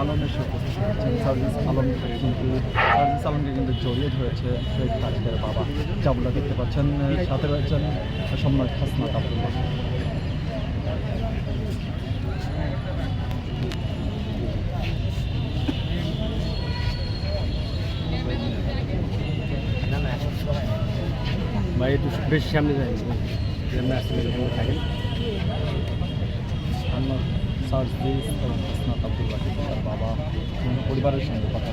আলমের সাথে সার্জিস আলম কিন্তু সার্ভিস আলমকে কিন্তু জড়িয়ে ধরেছে তাজকের বাবা জাবুলা দেখতে পাচ্ছেন সাথে রয়েছেন সম্রাট হাসনাত আব্দুল্লাহ ভাই একটু বেশি সামনে যাই সামনে আসতে থাকেন। সম্রাট সার্জিস এবং হাসনাত আব্দুল্লাহ তার বাবা পরিবারের সঙ্গে কথা